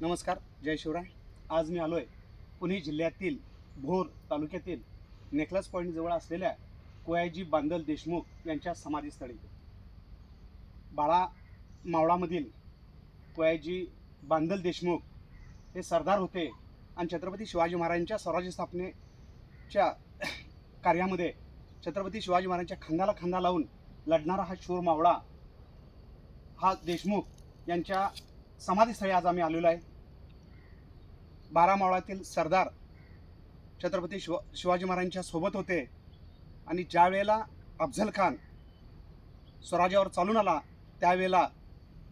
नमस्कार जय शिवराय. आज मी आलो आहे पुणे जिल्ह्यातील भोर तालुक्यातील नेकलस पॉईंटजवळ असलेल्या कोयाजी बांदल देशमुख यांच्या समाधीस्थळी. बाळा मावळामधील कोयाजी बांदल देशमुख हे सरदार होते आणि छत्रपती शिवाजी महाराजांच्या स्वराज्य स्थापनेच्या कार्यामध्ये छत्रपती शिवाजी महाराजांच्या खांद्याला खांदा लावून लढणारा हा शूर मावळा हा देशमुख यांच्या समाधीस्थळी आज आम्ही आलेलो आहे. बारा मावळातील सरदार छत्रपती शिव शिवाजी महाराजांच्या सोबत होते. आणि ज्या वेळेला अफझल खान स्वराज्यावर चालून आला त्यावेळेला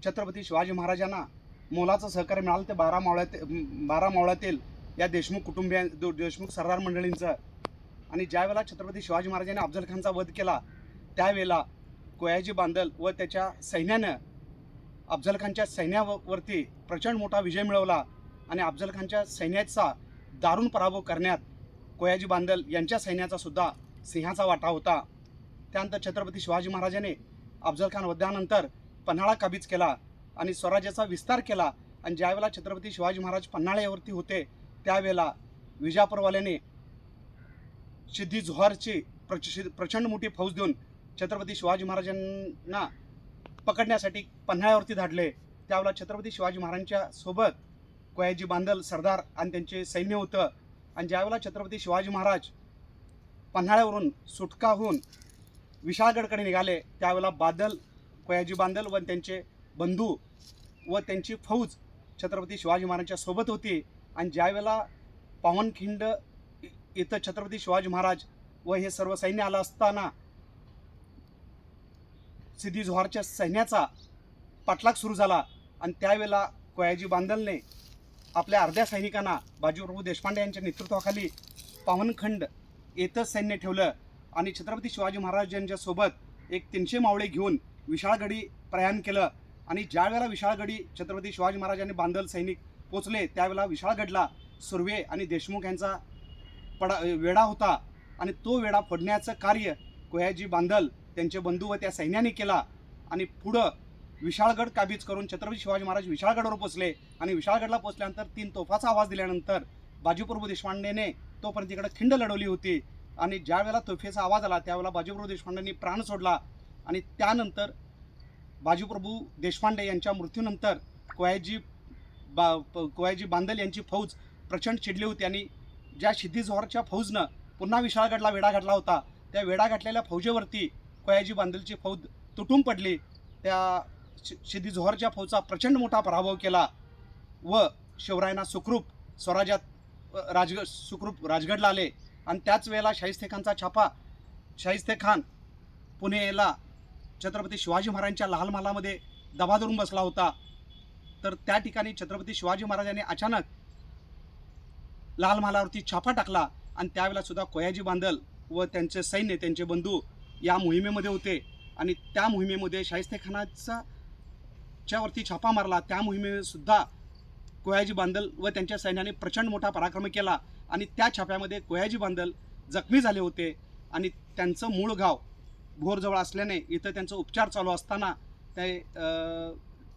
छत्रपती शिवाजी महाराजांना मोलाचं सहकार्य मिळालं. ते बारा मावळ्यात बारा मावळ्यातील या देशमुख कुटुंबिया देशमुख सरदार मंडळींचं. आणि ज्या वेळेला छत्रपती शिवाजी महाराजांनी अफझल खानचा वध केला त्यावेळेला कोयाजी बांदल व त्याच्या सैन्यानं अफजल खानच्या सैन्यावरती प्रचंड मोठा विजय मिळवला आणि अफजल खानच्या सैन्याचा दारुण पराभव करण्यात कोयाजी बांदल यांच्या सैन्याचा सुद्धा सिंहाचा वाटा होता. त्यानंतर छत्रपती शिवाजी महाराजांनी अफजल खान वध्यानंतर पन्हाळा काबीज केला आणि स्वराज्याचा विस्तार केला आणि ज्यावेळेला छत्रपती शिवाजी महाराज पन्हाळ्यावरती होते त्यावेळेला विजापूरवाल्याने सिद्धी जोहरची प्रच प्रचंड मोठी फौज देऊन छत्रपती शिवाजी महाराजांना पकडण्यासाठी पन्हाळ्यावरती धाडले. त्यावेळेला छत्रपती शिवाजी महाराजांच्या सोबत कोयाजी बांदल सरदार आणि त्यांचे सैन्य होतं. आणि ज्यावेळेला छत्रपती शिवाजी महाराज पन्हाळ्यावरून सुटका होऊन विशाळगडकडे निघाले त्यावेळेला बादल कोयाजी बांदल व त्यांचे बंधू व त्यांची फौज छत्रपती शिवाजी महाराजांच्या सोबत होती. आणि ज्यावेळेला पावनखिंड इथं छत्रपती शिवाजी महाराज व हे सर्व सैन्य आलं असताना सिद्धी जोहारच्या सैन्याचा पाठलाग सुरू झाला आणि त्यावेळेला कोयाजी बांदलने आपल्या अर्ध्या सैनिकांना बाजीप्रभू देशपांडे यांच्या नेतृत्वाखाली पावनखंड येथंच सैन्य ठेवलं आणि छत्रपती शिवाजी महाराज यांच्यासोबत एक तीनशे मावळे घेऊन विशाळगडी प्रयाण केलं. आणि ज्यावेळेला विशाळगडी छत्रपती शिवाजी महाराजांनी बांदल सैनिक पोचले त्यावेळेला विशाळगडला सुर्वे आणि देशमुख यांचा पडा वेढा होता. आणि तो वेढा फोडण्याचं कार्य कोयाजी बांधल त्यांचे बंधू व त्या सैन्याने केला. आणि पुढं विशाळगड काबीज करून छत्रपती शिवाजी महाराज विशाळगडावर पोचले आणि विशाळगडला पोचल्यानंतर तीन तोफाचा आवाज दिल्यानंतर बाजीप्रभू देशपांडेने तोपर्यंत तिकडे खिंड लढवली होती. आणि ज्यावेळेला तोफेचा आवाज आला त्यावेळेला बाजीप्रभू देशपांडेंनी प्राण सोडला. आणि त्यानंतर बाजीप्रभू देशपांडे यांच्या मृत्यूनंतर कोयाजी बा प- कोयाजी बांदल यांची फौज प्रचंड चिडली होती. आणि ज्या सिद्धी जोहरच्या फौजनं पुन्हा विशाळगडला वेढा घातला होता त्या वेढा घातलेल्या फौजेवरती कोयाजी बांदलची फौज तुटून पडली त्या शि- सिद्धी जोहरच्या फौजचा प्रचंड मोठा पराभव केला व शिवरायांना सुखरूप स्वराज्यात अ, राजग सुखरूप राजगडला आले. आणि त्याच वेळेला शाहिस्ते खानचा छापा शाहिस्ते खान पुणेला छत्रपती शिवाजी महाराजांच्या लाल महालामध्ये दबा धरून बसला होता. तर त्या ठिकाणी छत्रपती शिवाजी महाराजांनी अचानक लाल महालावरती छापा टाकला आणि त्यावेळेला सुद्धा कोयाजी बांदल व त्यांचे सैन्य त्यांचे बंधू या मोहिमेमध्ये होते. आणि त्या मोहिमेमध्ये शाहिस्तेखानाचा च्यावरती छापा मारला. त्या मोहिमेसुद्धा कोयाजी बांदल व त्यांच्या सैन्याने प्रचंड मोठा पराक्रम केला. आणि त्या छाप्यामध्ये कोयाजी बांदल जखमी झाले होते. आणि त्यांचं मूळ गाव भोरजवळ असल्याने इथं त्यांचं उपचार चालू असताना ते अं,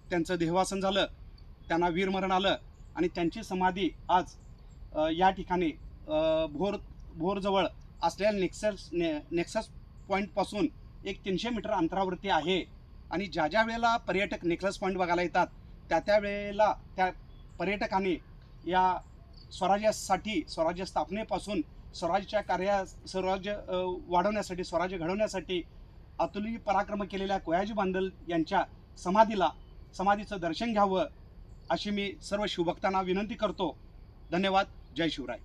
त्यांचं देहवासन झालं. त्यांना वीरमरण आलं. आणि त्यांची समाधी आज या ठिकाणी भोर भोरजवळ असलेल्या नेक्सस ने नेक्सस पॉईंटपासून एक तीनशे मीटर अंतरावरती आहे. आणि ज्या ज्या वेळेला पर्यटक नेकलस पॉईंट बघायला येतात त्या त्या वेळेला त्या पर्यटकाने या स्वराज्यासाठी स्वराज्य स्थापनेपासून स्वराज्याच्या कार्या स्वराज्य वाढवण्यासाठी स्वराज्य घडवण्यासाठी अतुलनीय पराक्रम केलेल्या कोयाजी बांदल यांच्या समाधीला समाधीचं दर्शन घ्यावं अशी मी सर्व शिवभक्तांना विनंती करतो. धन्यवाद. जय शिवराय.